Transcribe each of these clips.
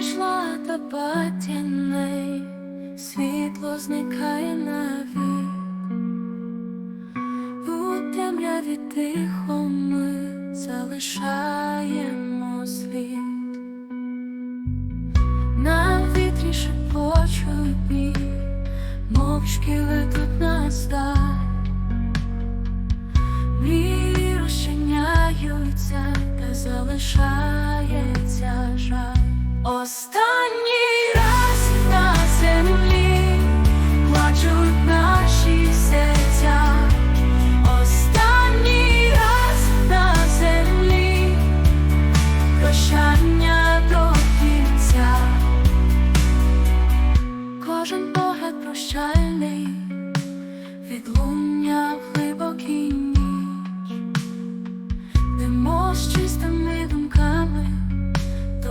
пройшла та патіней, світло зникає навік. У темряві тихо ми залишаємо слід. На вітрі шепочуть дні, мовчки летуть нас даль. Мрії розчиняються та залишається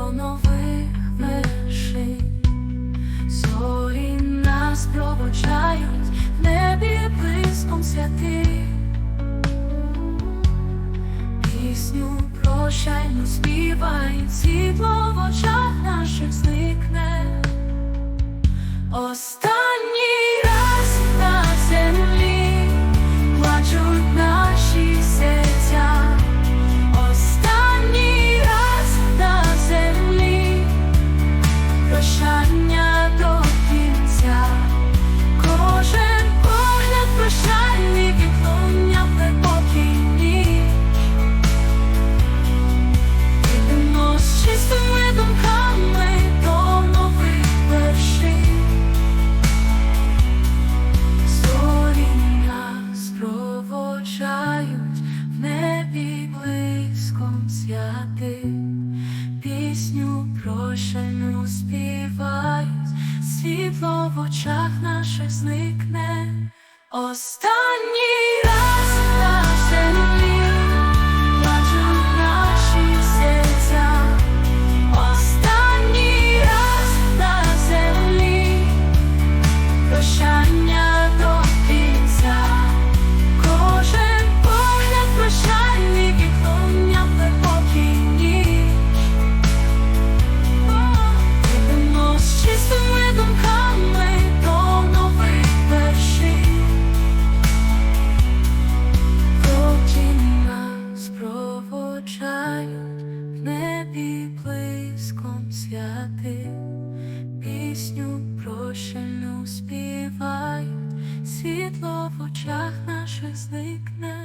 до нових вершин. Зорі нас проводжають в небі блиском святих. Пісню прощальну співають, світло в очах наших зникне. Останній Не співають, світло в очах наших зникне. Останній святих. Пісню прощальну співають, світло в очах наших зникне.